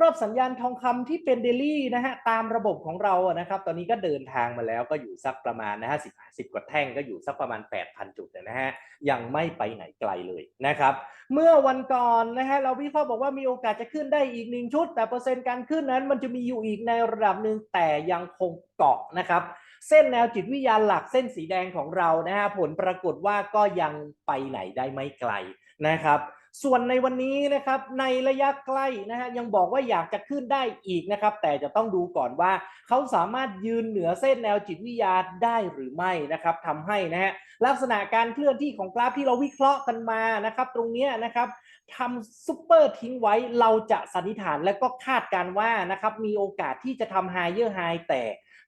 รอบสัญญาณทองคำที่เป็นเดลี่นะฮะตามระบบของเราอะนะครับ ตอนนี้ก็เดินทางมาแล้วก็อยู่สักประมาณนะฮะสิบสิบกว่าแท่งก็อยู่สักประมาณ 8,000 จุดนะฮะยังไม่ไปไหนไกลเลยนะครับ เมื่อวันก่อนนะฮะเราวิเคราะห์บอกว่ามีโอกาสจะขึ้นได้อีกหนึ่งชุด แต่เปอร์เซ็นต์การขึ้นนั้น มันจะมีอยู่อีกในระดับหนึ่งแต่ยังคงเกาะนะครับเส้นแนวจิตวิทยาหลักเส้นสีแดงของเรานะฮะผลปรากฏว่าก็ยังไปไหนได้ไม่ไกลนะครับ ส่วนในวันนี้นะครับในระยะใกล้นะฮะยังบอกว่าอยากจะขึ้นได้อีกนะครับ แต่จะต้องดูก่อนว่าเขาสามารถยืนเหนือเส้นแนวจิตวิทยาได้หรือไม่นะครับทำให้นะฮะลักษณะการเคลื่อนที่ของกราฟที่เราวิเคราะห์กันมานะครับ ตรงนี้นะครับทำซุปเปอร์ทิ้งไว้เราจะสันนิษฐานและก็คาดการณ์ว่านะครับมีโอกาสที่จะทำไฮเยอร์ไฮแต่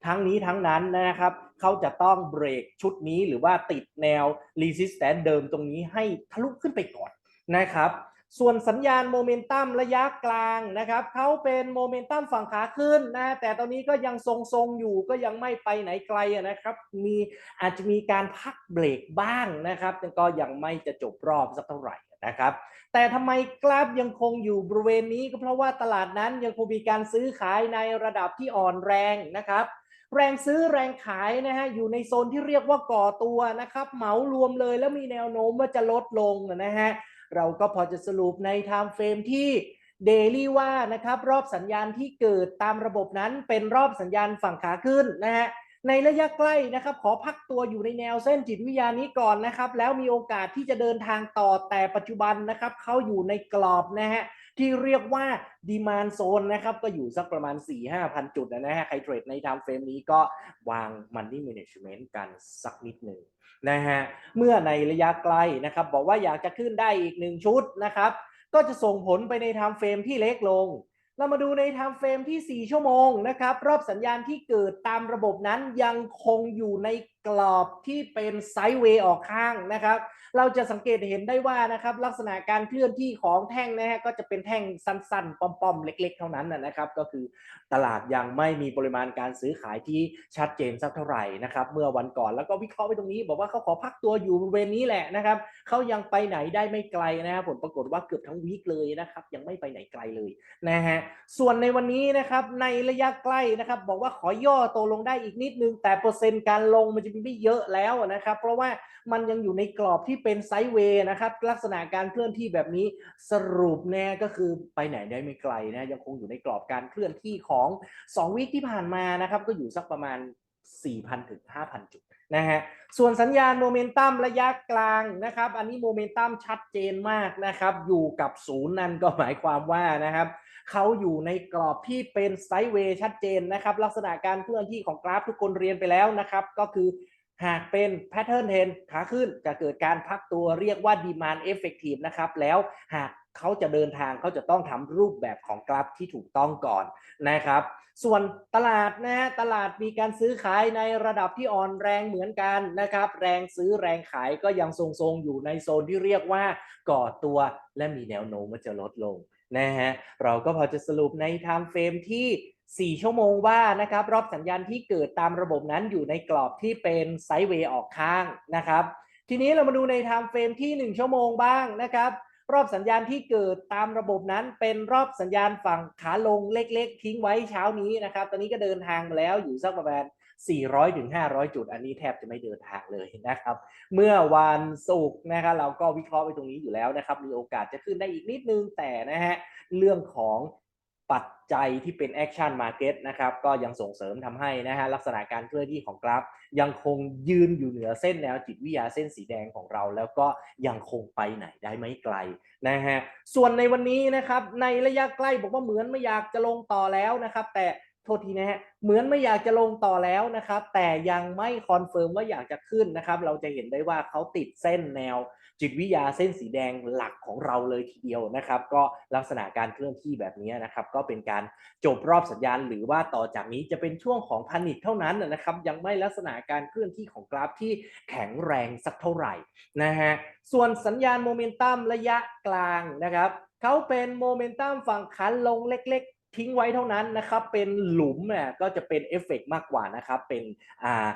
ทั้งนี้ทั้งนั้นนะครับเขาจะต้องเบรกชุดนี้หรือว่าติดแนว resistance เดิมตรงนี้ให้ทะลุขึ้นไปก่อน นะครับ ส่วนสัญญาณโมเมนตัมระยะกลางนะครับเขาเป็นโมเมนตัมฝั่งขาขึ้นนะแต่ตอนนี้ก็ยังทรงๆอยู่ก็ยังไม่ไปไหนไกลนะครับมีอาจจะมีการพักเบรกบ้างนะครับแต่ก็ยังไม่จะจบรอบสักเท่าไหร่นะครับแต่ทำไมกราฟยังคงอยู่บริเวณนี้ก็เพราะว่าตลาดนั้นยังคงมีการซื้อขายในระดับที่อ่อนแรงนะครับแรงซื้อแรงขายนะฮะอยู่ในโซนที่เรียกว่าก่อตัวนะครับเหมารวมเลยแล้วมีแนวโน้มว่าจะลดลงนะฮะ เราก็พอจะสรุปในไทม์เฟรมที่เดลี่ว่านะครับรอบสัญญาณที่เกิดตามระบบนั้นเป็นรอบสัญญาณฝั่งขาขึ้นนะฮะในระยะใกล้นะครับขอพักตัวอยู่ในแนวเส้นจิตวิทยานี้ก่อนนะครับ แล้วมีโอกาสที่จะเดินทางต่อแต่ปัจจุบันนะครับเขาอยู่ในกรอบนะฮะ ที่เรียกว่าดีมานโซนนะครับก็อยู่สักประมาณ 4-5พันจุดนะฮะใครเทรดในไทม์เฟรมนี้ก็วาง Money Management กันสักนิดหนึ่งนะฮะเมื่อในระยะไกลนะครับบอกว่าอยากจะขึ้นได้อีกหนึ่งชุดนะครับก็จะส่งผลไปในไทม์เฟรมที่เล็กลง เรามาดูในไทม์เฟรมที่ 4 ชั่วโมงนะครับรอบสัญญาณที่เกิดตามระบบนั้นยังคงอยู่ใน กรอบที่เป็นไซด์เวย์ออกข้างนะครับ เราจะสังเกตเห็นได้ว่านะครับลักษณะการเคลื่อนที่ของแท่งนะฮะก็จะเป็นแท่งสั้นๆ ป้อมๆ เล็ก ๆ เท่านั้นนะครับ ก็คือตลาดยังไม่มีปริมาณการซื้อขายที่ชัดเจนสักเท่าไหร่นะครับเมื่อวันก่อนแล้วก็วิเคราะห์ไปตรงนี้ บอกว่าเขาขอพักตัวอยู่บริเวณนี้แหละนะครับเขายังไปไหนได้ไม่ไกลนะครับผลปรากฏว่าเกือบทั้งวีคเลยนะครับยังไม่ไปไหนไกลเลยนะฮะส่วนในวันนี้นะครับในระยะใกล้นะครับบอกว่าขอย่อตัวลงได้อีกนิดนึงแต่เปอร์เซ็นต์การลงมันจะไม่เยอะแล้วนะครับ เพราะว่ามันยังอยู่ในกรอบที่เป็นไซด์เวย์นะครับ ลักษณะการเคลื่อนที่แบบนี้สรุปแน่ก็คือไปไหนได้ไม่ไกลนะยังคงอยู่ในกรอบการเคลื่อนที่ของ 2 วิคที่ผ่านมานะครับ ก็อยู่สักประมาณ 4,000 ถึง 5,000 จุดนะฮะ ส่วนสัญญาณโมเมนตัมระยะกลางนะครับ อันนี้โมเมนตัมชัดเจนมากนะครับ อยู่กับศูนย์นั่นก็หมายความว่านะครับเขาอยู่ในกรอบที่เป็นไซด์เวย์ชัดเจนนะครับ ลักษณะการเคลื่อนที่ของกราฟทุกคนเรียนไปแล้วนะครับ ก็คือหากเป็นแพทเทิร์นเทนขาขึ้นจะเกิดการพักตัวเรียกว่าดีมานเอฟเฟกตีฟนะครับ แล้วหาก เขาจะเดินทางเขาจะต้องทำรูปแบบของกราฟที่ถูกต้องก่อนนะครับ ส่วนตลาดนะฮะตลาดมีการซื้อขายในระดับที่อ่อนแรงเหมือนกันนะครับ แรงซื้อแรงขายก็ยังทรงๆอยู่ในโซนที่เรียกว่าก่อตัวและมีแนวโน้มว่าจะลดลงนะฮะเราก็พอจะสรุปในไทม์เฟรมที่ 4 ชั่วโมงว่านะครับรอบสัญญาณที่เกิดตามระบบนั้นอยู่ในกรอบที่เป็นไซด์เวย์ออกข้างนะครับ ทีนี้เรามาดูในไทม์เฟรมที่ 1 ชั่วโมงบ้างนะครับ รอบสัญญาณที่เกิดตามระบบนั้นเป็นรอบสัญญาณฝั่งขาลงเล็กๆ ทิ้งไว้เช้านี้นะครับ ตอนนี้ก็เดินทางมาแล้วอยู่สักประมาณ 400ถึง500 จุด อันนี้แทบจะไม่เดินทางเลยนะครับ เมื่อวันศุกร์นะครับเราก็วิเคราะห์ไปตรงนี้อยู่แล้วนะครับ มีโอกาสจะขึ้นได้อีกนิดนึงแต่นะฮะเรื่องของ ปัจจัยที่เป็นแอคชั่นมาร์เก็ตนะครับก็ยังส่งเสริมทำให้นะฮะลักษณะการเคลื่อนที่ของกราฟ ยังคงยืนอยู่เหนือเส้นแนวจิตวิทยาเส้นสีแดงของเรา แล้วก็ยังคงไปไหนได้ไม่ไกลนะฮะส่วนในวันนี้นะครับในระยะใกล้บอกว่าเหมือนไม่อยากจะลงต่อแล้วนะครับแต่โทษทีนะฮะเหมือนไม่อยากจะลงต่อแล้วนะครับแต่ยังไม่คอนเฟิร์มว่าอยากจะขึ้นนะครับเราจะเห็นได้ว่าเขาติดเส้นแนว จิตวิทยาเส้นสีแดงหลักของเราเลยทีเดียวนะครับ ก็ลักษณะการเคลื่อนที่แบบนี้นะครับก็เป็นการจบรอบสัญญาณ หรือว่าต่อจากนี้จะเป็นช่วงของพันิคเท่านั้นนะครับยังไม่ลักษณะการเคลื่อนที่ของกราฟที่แข็งแรงสักเท่าไหร่นะฮะส่วนสัญญาณโมเมนตัมระยะกลางนะครับเขาเป็นโมเมนตัมฝั่งขาลงเล็กๆทิ้งไว้เท่านั้นนะครับ เป็นหลุมเนี่ยก็จะเป็นเอฟเฟกมากกว่านะครับ เป็นอ่า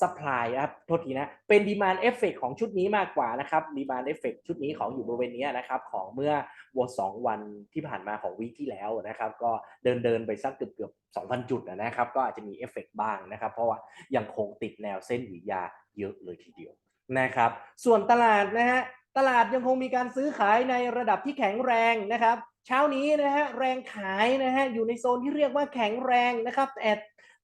supply ครับโทษทีนะ เป็น demand effect ของชุดนี้มากกว่านะครับ demand effect ชุดนี้ของอยู่บริเวณนี้นะครับ ของเมื่อวันสองวันที่ผ่านมาของวีคที่แล้วนะครับ ก็เดินเดินไปสักเกือบเกือบ2,000 จุดนะครับ ก็อาจจะมีเอฟเฟกบ้างนะครับ เพราะว่ายังคงติดแนวเส้นหวียาเยอะเลยทีเดียวนะครับ ส่วนตลาดนะฮะ ตลาดยังคงมีการซื้อขายในระดับที่แข็งแรงนะครับ เช้านี้นะฮะ แรงขายนะฮะ อยู่ในโซนที่เรียกว่าแข็งแรงนะครับแต่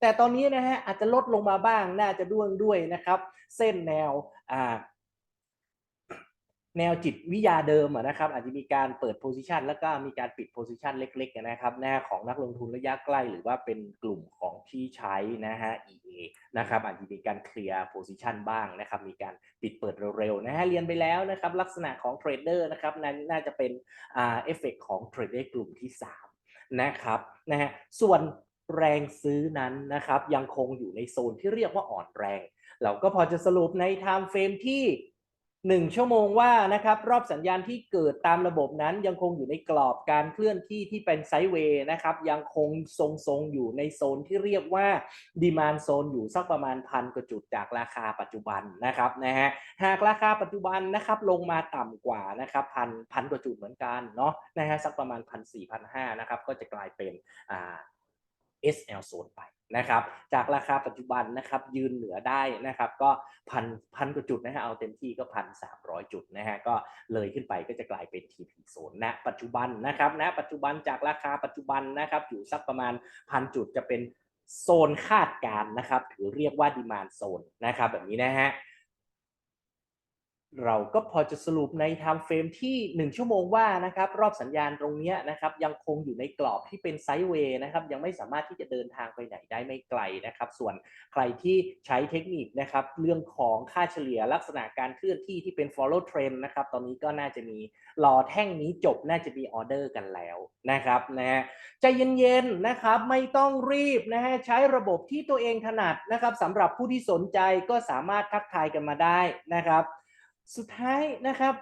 แต่ตอนนี้นะฮะอาจจะลดลงมาบ้างน่าจะด้วงด้วยนะครับ เส้นแนวอ่าแนวจิตวิทยาเดิมอะนะครับ อาจจะมีการเปิดโพซิชันแล้วก็มีการปิดโพซิชันเล็กๆนะครับหน้าของนักลงทุนระยะใกล้ หรือว่าเป็นกลุ่มของที่ใช้นะฮะ EA นะครับอาจจะมีการเคลียร์โพซิชันบ้างนะครับ มีการปิดเปิดเร็วๆนะฮะเรียนไปแล้วนะครับ ลักษณะของเทรดเดอร์นะครับนั้นน่าจะเป็นเอฟเฟกของเทรดเดอร์กลุ่มที่ 3นะครับนะฮะส่วน แรงซื้อนั้นนะครับยังคงอยู่ในโซนที่เรียกว่าอ่อนแรง เราก็พอจะสรุปใน time frame ที่ 1 ชั่วโมงว่านะครับรอบสัญญาณที่เกิดตามระบบนั้น ยังคงอยู่ในกรอบการเคลื่อนที่ที่เป็นไซด์เวย์นะครับยังคงทรงๆอยู่ในโซนที่เรียกว่าดีมานโซนอยู่สักประมาณพันกว่าจุดจากราคาปัจจุบันนะครับนะฮะหากราคาปัจจุบันนะครับลงมาต่ำกว่านะครับพันพันกว่าจุดเหมือนกันเนาะนะฮะสักประมาณพันสี่พันห้านะครับก็จะกลายเป็นอ่า SL โซนไปนะครับจากราคาปัจจุบันนะครับยืนเหนือได้นะครับก็พันพันกว่าจุดนะฮะเอาเต็มที่ก็พันสามร้อยจุดนะฮะก็เลยขึ้นไปก็จะกลายเป็น TP โซนณปัจจุบันนะครับณปัจจุบันจากราคาปัจจุบันนะครับอยู่สักประมาณพันจุดจะเป็นโซนคาดการนะครับถือเรียกว่า demand zone นะครับแบบนี้นะฮะ เราก็พอจะสรุปใน time frame ที่ 1 ชั่วโมงว่านะครับรอบสัญญาณตรงเนี้ยนะครับยังคงอยู่ในกรอบที่เป็นไซด์เวย์นะครับยังไม่สามารถที่จะเดินทางไปไหนได้ไม่ไกลนะครับ ส่วนใครที่ใช้เทคนิคนะครับเรื่องของค่าเฉลี่ยลักษณะการเคลื่อนที่ที่เป็น follow trend นะครับตอนนี้ก็น่าจะมีรอแท่งนี้จบน่าจะมีออเดอร์กันแล้วนะครับนะฮะใจเย็นๆนะครับไม่ต้องรีบนะฮะใช้ระบบที่ตัวเองถนัดนะครับสำหรับผู้ที่สนใจก็สามารถทักทายกันมาได้นะครับ สุดท้ายนะครับ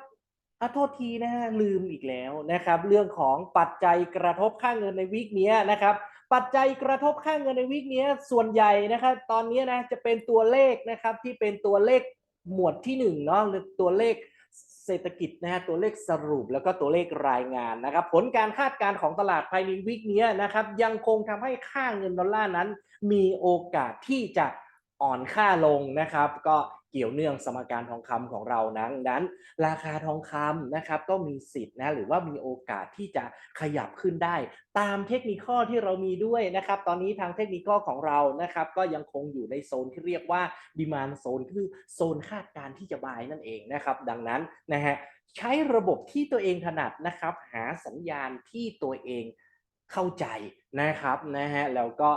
อาโทษทีนะฮะลืมอีกแล้วนะครับ เรื่องของปัจจัยกระทบค่าเงินในวีคนี้นะครับ ปัจจัยกระทบค่าเงินในวีคนี้ส่วนใหญ่นะครับ ตอนนี้นะจะเป็นตัวเลขนะครับที่เป็นตัวเลขหมวดที่หนึ่งเนาะหรือตัวเลขเศรษฐกิจนะฮะตัวเลขสรุปแล้วก็ตัวเลขรายงานนะครับ ผลการคาดการณ์ของตลาดภายในวีคนี้นะครับ ยังคงทำให้ค่าเงินดอลลาร์นั้น มีโอกาสที่จะอ่อนค่าลงนะครับ ก็ เกี่ยวเนื่องสมการทองคำของเรานั้นนั้น ราคาทองคำนะครับก็มีสิทธิ์นะหรือว่ามีโอกาสที่จะขยับขึ้นได้ ตามเทคนิคข้อที่เรามีด้วยนะครับ ตอนนี้ทางเทคนิคข้อของเรานะครับ ก็ยังคงอยู่ในโซนที่เรียกว่าดีมานโซนคือโซนคาดการณ์ที่จะบายนั่นเองนะครับ ดังนั้นนะฮะใช้ระบบที่ตัวเองถนัดนะครับ หาสัญญาณที่ตัวเองเข้าใจนะครับนะฮะแล้วก็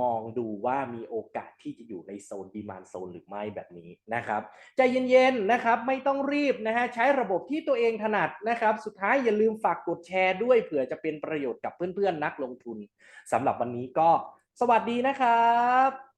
มองดูว่ามีโอกาสที่จะอยู่ในโซนดีมานโซนหรือไม่แบบนี้นะครับใจเย็นๆนะครับไม่ต้องรีบนะฮะใช้ระบบที่ตัวเองถนัดนะครับสุดท้ายอย่าลืมฝากกดแชร์ด้วยเผื่อจะเป็นประโยชน์กับเพื่อนๆนักลงทุนสำหรับวันนี้ก็สวัสดีนะครับ